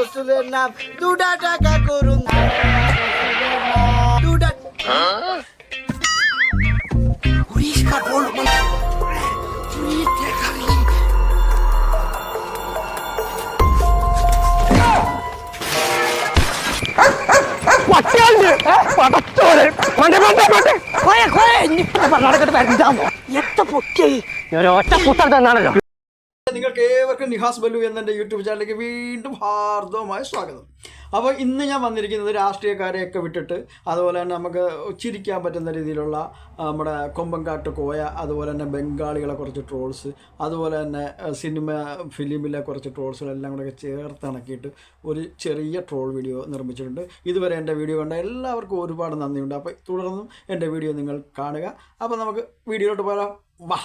রসুলের নাম দুটা টাকা করুন দুটা পরিষ্কার বল ഒറ്റ പുസ്തകം തന്നാണല്ലോ നിങ്ങൾക്ക് ഏവർക്കും നിഹാസ് ബല്ലു എന്നെ യൂട്യൂബ് ചാനലിലേക്ക് വീണ്ടും ഹാർദവമായ സ്വാഗതം. അപ്പോൾ ഇന്ന് ഞാൻ വന്നിരിക്കുന്നത് രാഷ്ട്രീയക്കാരെയൊക്കെ വിട്ടിട്ട് അതുപോലെ തന്നെ നമുക്ക് ചിരിക്കാൻ പറ്റുന്ന രീതിയിലുള്ള നമ്മുടെ കൊമ്പങ്കാട്ട് കോയ അതുപോലെ തന്നെ ബംഗാളികളെ കുറച്ച് ട്രോൾസ് അതുപോലെ തന്നെ സിനിമ ഫിലിമിലെ കുറച്ച് ട്രോൾസുകളെല്ലാം കൂടെ ചേർത്തിണക്കിയിട്ട് ഒരു ചെറിയ ട്രോൾ വീഡിയോ നിർമ്മിച്ചിട്ടുണ്ട്. ഇതുവരെ എന്റെ വീഡിയോ കണ്ട എല്ലാവർക്കും ഒരുപാട് നന്ദിയുണ്ട്. അപ്പോൾ തുടർന്നും എന്റെ വീഡിയോ നിങ്ങൾ കാണുക. അപ്പോൾ നമുക്ക് വീഡിയോയിലോട്ട് പോകാം വാ.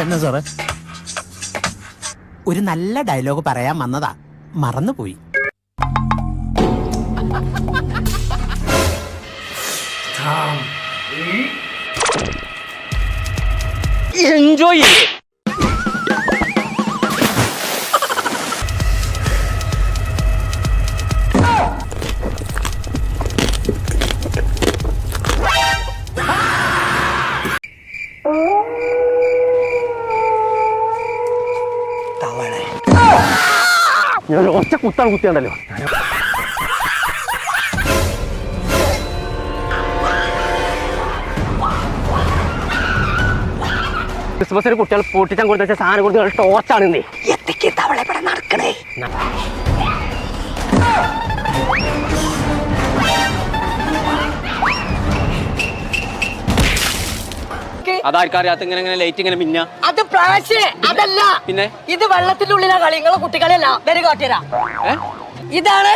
എന്നാ സാറേ? ഒരു നല്ല ഡയലോഗ് പറയാൻ വന്നതാ. മറന്നുപോയി. എൻജോയ് ചെയ്യേ ഞാൻ ഒറ്റ കുത്താണ് കുത്തിയാണ്ടല്ലോ. ക്രിസ്മസിന് കുട്ടികൾ പൊട്ടിച്ചാൻ കൊടുത്ത സാധനം കൊടുത്ത് ടോർച്ചാണ് ഇന്നേ. അതാർക്കറിയാത്ത ഇങ്ങനെ ഇങ്ങനെ ലൈറ്റ് ഇങ്ങനെ മിന്ന? അത് അതല്ല. പിന്നെ? ഇത് വെള്ളത്തിന്റെ ഉള്ളിലാ കളി നിങ്ങളെ കുട്ടികളല്ല വരെ കാട്ടിയരാ ഇതാണ്.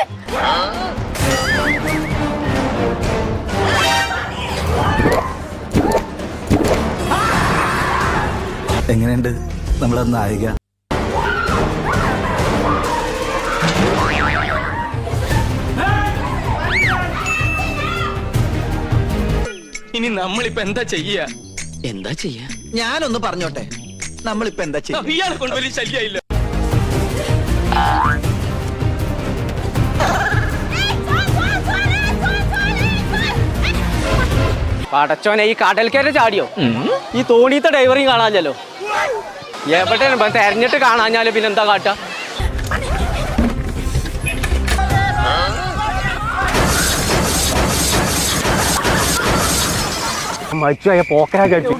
എങ്ങനെയുണ്ട് നമ്മളെ നായിക? ഇനി നമ്മളിപ്പോ എന്താ ചെയ്യാ? എന്താ ചെയ്യാ? ഞാനൊന്ന് പറഞ്ഞോട്ടെ. നമ്മളിപ്പോ എന്താ ചെയ്യാ? ഇയാളെ കൊണ്ട് വലിയ ശല്യമായില്ല പടച്ചോനെ ഈ കടൽക്കര ചാടിയോ? ഈ തോണീത്തെ ഡൈവറിങ് കാണാഞ്ഞല്ലോ. എവിടെയാണ്? തെരഞ്ഞിട്ട് കാണാഞ്ഞാലോ പിന്നെ എന്താ പോക്കരാ ചടിച്ചു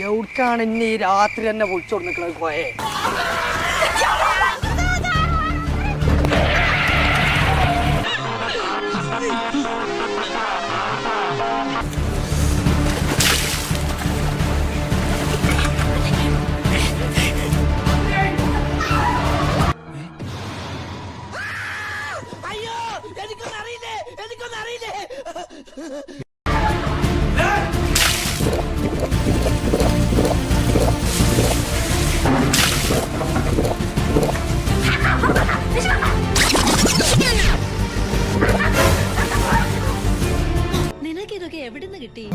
എവിടേക്കാണ് ഇനി ഈ രാത്രി തന്നെ വിളിച്ചു കൊടുക്കുന്നത് പോയേ നിനക്കിതൊക്കെ എവിടുന്ന് കിട്ടി?